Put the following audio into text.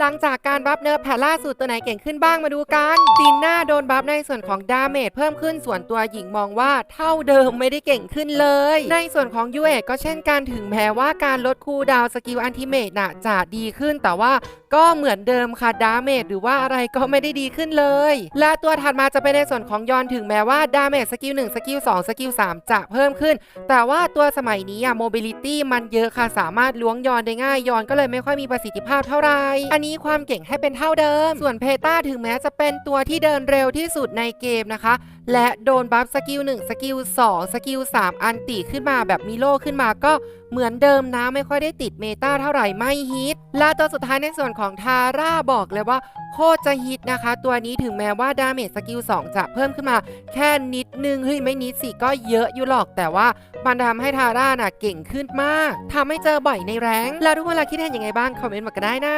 หลังจากการบัฟเนิร์ฟแพทล่าสุดตัวไหนเก่งขึ้นบ้างมาดูกันจีน่าโดนบัฟในส่วนของดาเมจเพิ่มขึ้นส่วนตัวหญิงมองว่าเท่าเดิมไม่ได้เก่งขึ้นเลย ในส่วนของยูเอก็เช่นกันถึงแม้ว่าการลดคูลดาวสกิลอันติเมตน่ะจะดีขึ้นแต่ว่าก็เหมือนเดิมค่ะดาเมจหรือว่าอะไรก็ไม่ได้ดีขึ้นเลย และตัวถัดมาจะเป็นในส่วนของยอนถึงแม้ว่าดาเมจสกิล1สกิล2สกิล3จะเพิ่มขึ้น แต่ว่าตัวสมัยนี้อะโมบิลิตี้มันเยอะค่ะสามารถล้วงยอนได้ง่ายยอนก็เลยไม่ค่อยมีประสิทธิภาพเท่าไหร่อันนี้ความเก่งให้เป็นเท่าเดิม ส่วนเพต้าถึงแม้จะเป็นตัวที่เดินเร็วที่สุดในเกมนะคะ และโดนบัฟสกิล1สกิล2สกิล3อันติขึ้นมาแบบมีโลขึ้นมาก็เหมือนเดิมนะไม่ค่อยได้ติดเมตาเท่าไหร่ไม่ฮิต และตัวสุดท้ายในส่วนของทาร่าบอกเลยว่าโคตรจะฮิตนะคะ ตัวนี้ถึงแม้ว่าดาเมจสกิล2จะเพิ่มขึ้นมา แค่นิดนึงเฮ้ยไม่นิดสิก็เยอะอยู่หรอกแต่ว่ามันทำให้ทาร่าน่ะเก่งขึ้นมากทำให้เจอบ่อยในแรงแล้วทุกคนล่ะคิดเห็นยังไงบ้างคอมเมนต์มากันได้นะ